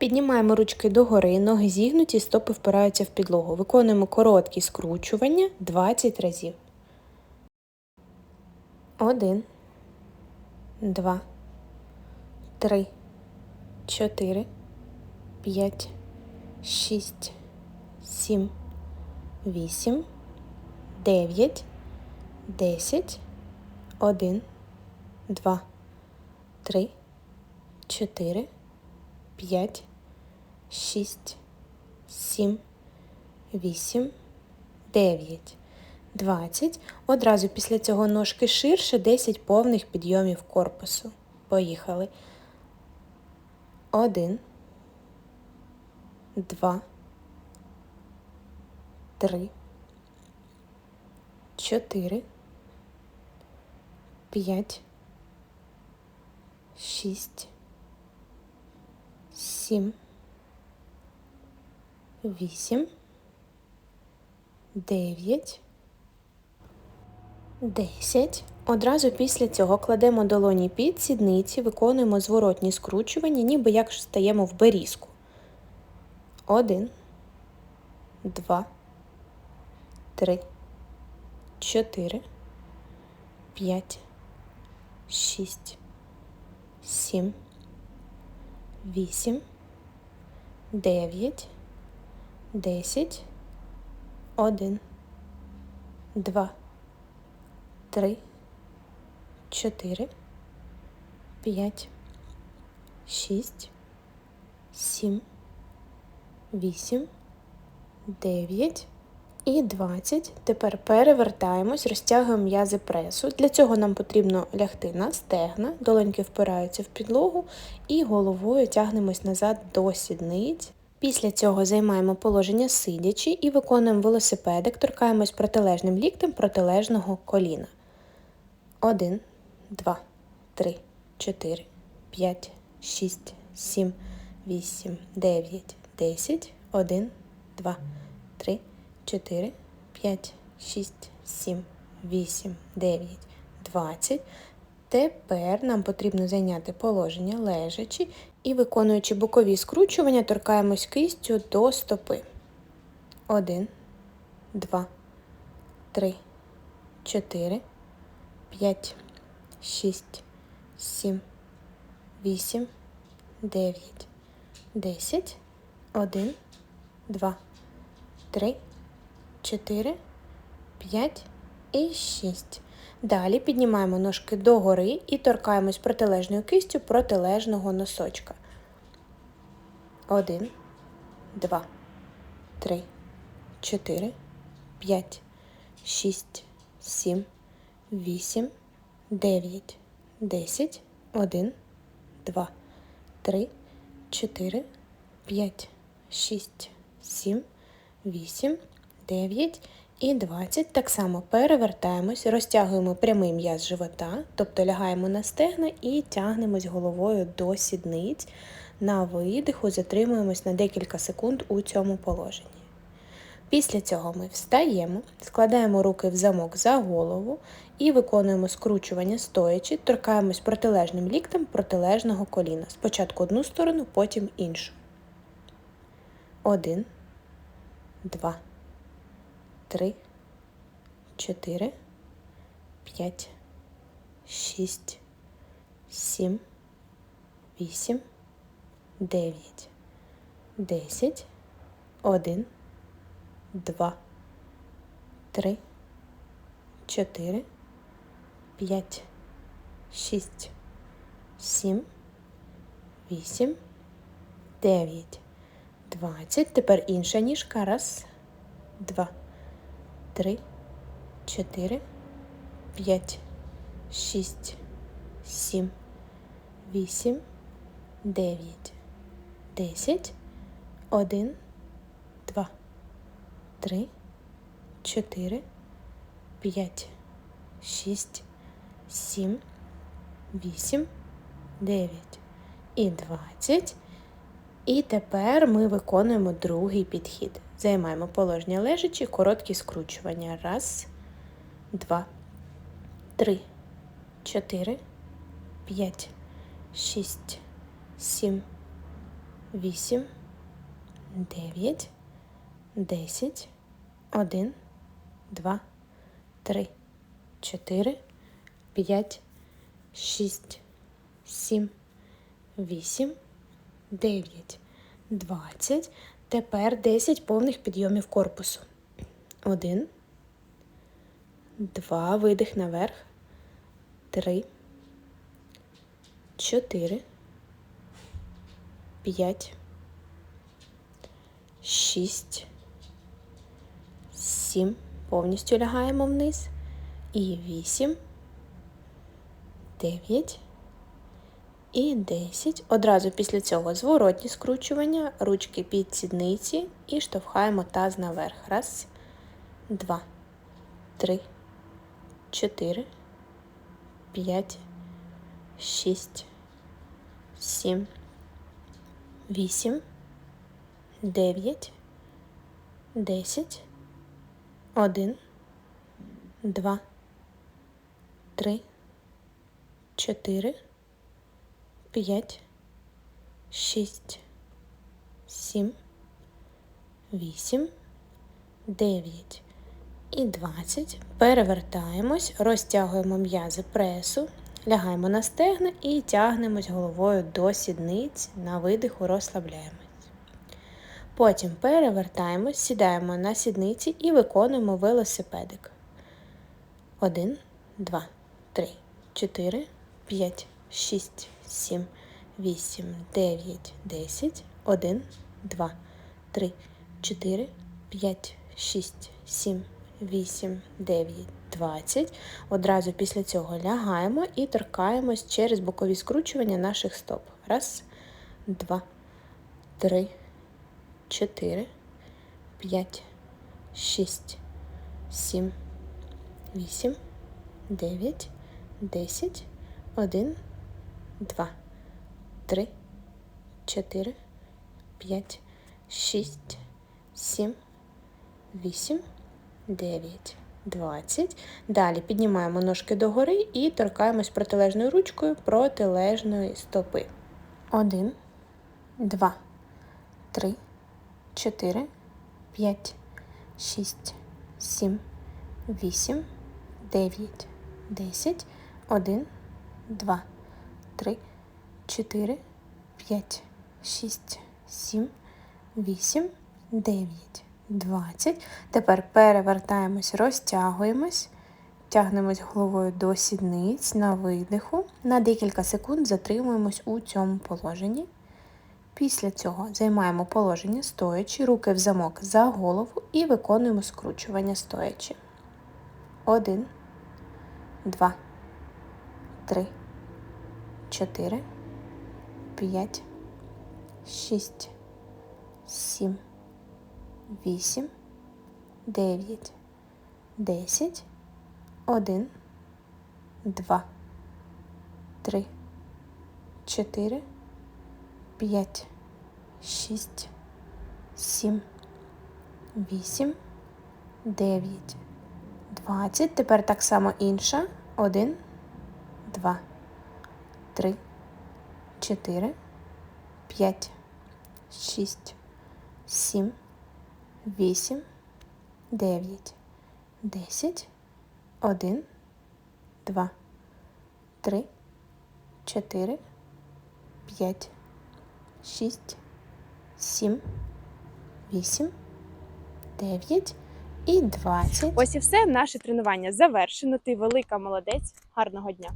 Піднімаємо ручки догори, ноги зігнуті, стопи впираються в підлогу. Виконуємо короткі скручування 20 разів. Один, два, три, чотири, п'ять, шість, сім, вісім, дев'ять, десять, один, два, три, чотири, п'ять, шість, сім, вісім, дев'ять, двадцять. Одразу після цього ножки ширше 10 повних підйомів корпусу. Поїхали. Один, два, три, чотири, п'ять, шість, сім, вісім, дев'ять, десять. Одразу після цього кладемо долоні під сідниці, виконуємо зворотні скручування, ніби як стаємо в берізку. Один, два, три, чотири, п'ять, шість, сім, вісім, дев'ять, десять, один, два, три, чотири, п'ять, шість, сім, вісім, дев'ять. І 20. Тепер перевертаємось, розтягуємо м'язи пресу. Для цього нам потрібно лягти на стегна, долоньки впираються в підлогу і головою тягнемось назад до сідниць. Після цього займаємо положення сидячи і виконуємо велосипедик, торкаємось протилежним ліктем протилежного коліна. Один, два, три, чотири, п'ять, шість, сім, вісім, дев'ять, десять, один, два, три, чотири, п'ять, шість, сім, вісім, дев'ять, двадцять. Тепер нам потрібно зайняти положення лежачи і, виконуючи бокові скручування, торкаємось кистю до стопи. Один, два, три, чотири, п'ять, шість, сім, вісім, дев'ять, десять, один, два, три, чотири, п'ять і шість. Далі піднімаємо ножки догори і торкаємось протилежною кистю протилежного носочка. Один, два, три, чотири, п'ять, шість, сім, вісім, дев'ять, десять, один, два, три, чотири, п'ять, шість, сім, вісім, дев'ять і 20. Так само перевертаємось, розтягуємо прямий м'яз живота, тобто лягаємо на стегна і тягнемось головою до сідниць. На видиху затримуємось на декілька секунд у цьому положенні. Після цього ми встаємо, складаємо руки в замок за голову і виконуємо скручування стоячи, торкаємось протилежним ліктем протилежного коліна. Спочатку одну сторону, потім іншу. Один, два три, чотири, п'ять, шість, сім, вісім, дев'ять, десять, один, два, три, чотири, п'ять, шість, сім, вісім, дев'ять, двадцять. Тепер інша ніжка. Раз, два три, чотири, п'ять, шість, сім, вісім, дев'ять, десять, один, два, три, чотири, п'ять, шість, сім, вісім, дев'ять і двадцять. І тепер ми виконуємо другий підхід. Займаємо положення лежачі, короткі скручування. Раз, два, три, чотири, п'ять, шість, сім, вісім, дев'ять, десять, один, два, три, чотири, п'ять, шість, сім, вісім, дев'ять, двадцять. Тепер десять повних підйомів корпусу. Один, два, видих наверх, три, чотири, п'ять, шість, сім. Повністю лягаємо вниз. І вісім, дев'ять і десять. Одразу після цього зворотні скручування, ручки під сідниці і штовхаємо таз наверх. Раз, два, три, чотири, п'ять, шість, сім, вісім, дев'ять, десять, один, два, три, чотири, п'ять, шість, сім, вісім, дев'ять і двадцять. Перевертаємось, розтягуємо м'язи пресу, лягаємо на стегна і тягнемось головою до сідниць. На видиху розслабляємось. Потім перевертаємось, сідаємо на сідниці і виконуємо велосипедик. Один, два, три, чотири, п'ять, шість, сім, вісім, дев'ять, десять. Один, два, три, чотири, п'ять, шість, сім, вісім, дев'ять, двадцять. Одразу після цього лягаємо і торкаємось через бокові скручування наших стоп. Раз, два, три, чотири, п'ять, шість, сім, вісім, дев'ять, десять, один, два, три, чотири, п'ять, шість, сім, вісім, дев'ять, двадцять. Далі піднімаємо ножки догори і торкаємось протилежною ручкою протилежної стопи. Один, два, три, чотири, п'ять, шість, сім, вісім, дев'ять, десять, один, два, три, чотири, п'ять, шість, сім, вісім, дев'ять, двадцять. Тепер перевертаємось, розтягуємось, тягнемось головою до сідниць на видиху. На декілька секунд затримуємось у цьому положенні. Після цього займаємо положення стоячи, руки в замок за голову і виконуємо скручування стоячи. Один, два, три, чотири, п'ять, шість, сім, вісім, дев'ять, десять, один, два, три, чотири, п'ять, шість, сім, вісім, дев'ять, двадцять. Тепер так само інша. Один, два, три, чотири, п'ять, шість, сім, вісім, дев'ять, десять, один, два, три, чотири, п'ять, шість, сім, вісім, дев'ять і двадцять. Ось і все. Наше тренування завершено. Ти велика молодець. Гарного дня.